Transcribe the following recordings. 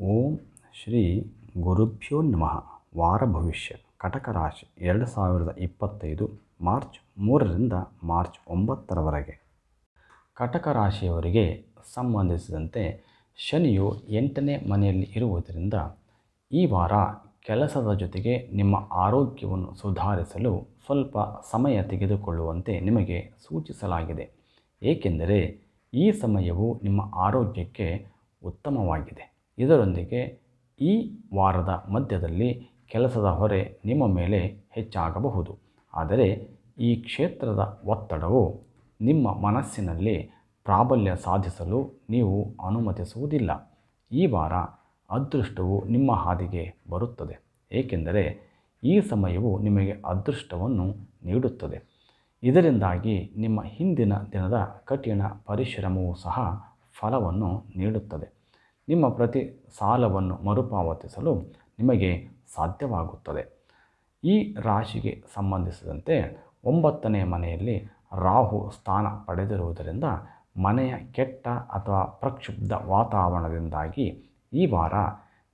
ಓಂ ಶ್ರೀ ಗುರುಭ್ಯೋ ನಮಃ. ವಾರ ಭವಿಷ್ಯ. ಕಟಕ ರಾಶಿ ಎರಡು ಸಾವಿರದ ಇಪ್ಪತ್ತೈದು, ಮಾರ್ಚ್ ಮೂರರಿಂದ ಮಾರ್ಚ್ ಒಂಬತ್ತರವರೆಗೆ. ಕಟಕ ರಾಶಿಯವರಿಗೆ ಸಂಬಂಧಿಸಿದಂತೆ ಶನಿಯು ಎಂಟನೇ ಮನೆಯಲ್ಲಿ ಇರುವುದರಿಂದ ಈ ವಾರ ಕೆಲಸದ ಜೊತೆಗೆ ನಿಮ್ಮ ಆರೋಗ್ಯವನ್ನು ಸುಧಾರಿಸಲು ಸ್ವಲ್ಪ ಸಮಯ ತೆಗೆದುಕೊಳ್ಳುವಂತೆ ನಿಮಗೆ ಸೂಚಿಸಲಾಗಿದೆ. ಏಕೆಂದರೆ ಈ ಸಮಯವು ನಿಮ್ಮ ಆರೋಗ್ಯಕ್ಕೆ ಉತ್ತಮವಾಗಿದೆ. ಇದರೊಂದಿಗೆ ಈ ವಾರದ ಮಧ್ಯದಲ್ಲಿ ಕೆಲಸದ ಹೊರೆ ನಿಮ್ಮ ಮೇಲೆ ಹೆಚ್ಚಾಗಬಹುದು. ಆದರೆ ಈ ಕ್ಷೇತ್ರದ ಒತ್ತಡವು ನಿಮ್ಮ ಮನಸ್ಸಿನಲ್ಲಿ ಪ್ರಾಬಲ್ಯ ಸಾಧಿಸಲು ನೀವು ಅನುಮತಿಸುವುದಿಲ್ಲ. ಈ ವಾರ ಅದೃಷ್ಟವು ನಿಮ್ಮ ಹಾದಿಗೆ ಬರುತ್ತದೆ. ಏಕೆಂದರೆ ಈ ಸಮಯವು ನಿಮಗೆ ಅದೃಷ್ಟವನ್ನು ನೀಡುತ್ತದೆ. ಇದರಿಂದಾಗಿ ನಿಮ್ಮ ಹಿಂದಿನ ದಿನದ ಕಠಿಣ ಪರಿಶ್ರಮವೂ ಸಹ ಫಲವನ್ನು ನೀಡುತ್ತದೆ. ನಿಮ್ಮ ಪ್ರತಿ ಸಾಲವನ್ನು ಮರುಪಾವತಿಸಲು ನಿಮಗೆ ಸಾಧ್ಯವಾಗುತ್ತದೆ. ಈ ರಾಶಿಗೆ ಸಂಬಂಧಿಸಿದಂತೆ ಒಂಬತ್ತನೇ ಮನೆಯಲ್ಲಿ ರಾಹು ಸ್ಥಾನ ಪಡೆದಿರುವುದರಿಂದ ಮನೆಯ ಕೆಟ್ಟ ಅಥವಾ ಪ್ರಕ್ಷುಬ್ಧ ವಾತಾವರಣದಿಂದಾಗಿ ಈ ವಾರ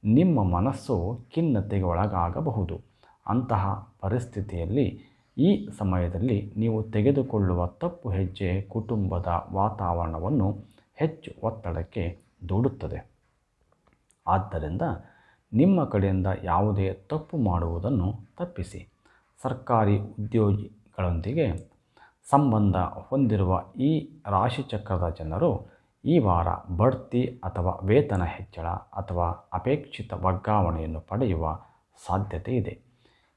ನಿಮ್ಮ ಮನಸ್ಸು ಖಿನ್ನತೆಗೆ ಒಳಗಾಗಬಹುದು. ಅಂತಹ ಪರಿಸ್ಥಿತಿಯಲ್ಲಿ ಈ ಸಮಯದಲ್ಲಿ ನೀವು ತೆಗೆದುಕೊಳ್ಳುವ ತಪ್ಪು ಹೆಜ್ಜೆ ಕುಟುಂಬದ ವಾತಾವರಣವನ್ನು ಹೆಚ್ಚು ಒತ್ತಡಕ್ಕೆ ದೂಡುತ್ತದೆ. ಆದ್ದರಿಂದ ನಿಮ್ಮ ಕಡೆಯಿಂದ ಯಾವುದೇ ತಪ್ಪು ಮಾಡುವುದನ್ನು ತಪ್ಪಿಸಿ. ಸರ್ಕಾರಿ ಉದ್ಯೋಗಿಗಳೊಂದಿಗೆ ಸಂಬಂಧ ಹೊಂದಿರುವ ಈ ರಾಶಿಚಕ್ರದ ಜನರು ಈ ವಾರ ಬಡ್ತಿ ಅಥವಾ ವೇತನ ಹೆಚ್ಚಳ ಅಥವಾ ಅಪೇಕ್ಷಿತ ವರ್ಗಾವಣೆಯನ್ನು ಪಡೆಯುವ ಸಾಧ್ಯತೆ ಇದೆ.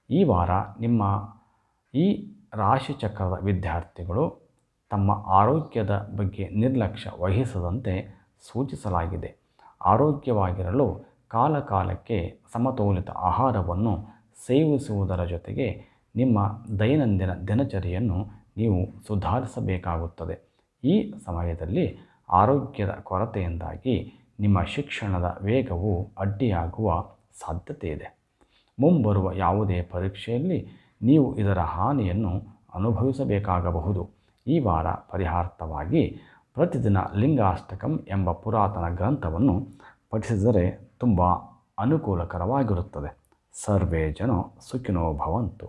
ಈ ವಾರ ನಿಮ್ಮ ಈ ರಾಶಿಚಕ್ರದ ವಿದ್ಯಾರ್ಥಿಗಳು ತಮ್ಮ ಆರೋಗ್ಯದ ಬಗ್ಗೆ ನಿರ್ಲಕ್ಷ್ಯ ವಹಿಸದಂತೆ ಸೂಚಿಸಲಾಗಿದೆ. ಆರೋಗ್ಯವಾಗಿರಲು ಕಾಲಕಾಲಕ್ಕೆ ಸಮತೋಲಿತ ಆಹಾರವನ್ನು ಸೇವಿಸುವುದರ ಜೊತೆಗೆ ನಿಮ್ಮ ದೈನಂದಿನ ದಿನಚರಿಯನ್ನು ನೀವು ಸುಧಾರಿಸಬೇಕಾಗುತ್ತದೆ. ಈ ಸಮಯದಲ್ಲಿ ಆರೋಗ್ಯದ ಕೊರತೆಯಿಂದಾಗಿ ನಿಮ್ಮ ಶಿಕ್ಷಣದ ವೇಗವು ಅಡ್ಡಿಯಾಗುವ ಸಾಧ್ಯತೆ ಇದೆ ಮುಂಬರುವ ಯಾವುದೇ ಪರೀಕ್ಷೆಯಲ್ಲಿ ನೀವು ಇದರ ಹಾನಿಯನ್ನು ಅನುಭವಿಸಬೇಕಾಗಬಹುದು. ಈ ವಾರ ಪರಿಹಾರ್ಥವಾಗಿ ಪ್ರತಿದಿನ ಲಿಂಗಾಷ್ಟಕಂ ಎಂಬ ಪುರಾತನ ಗ್ರಂಥವನ್ನು ಪಠಿಸಿದರೆ ತುಂಬ ಅನುಕೂಲಕರವಾಗಿರುತ್ತದೆ. ಸರ್ವೇ ಜನ ಸುಖಿನೋ ಭವಂತು.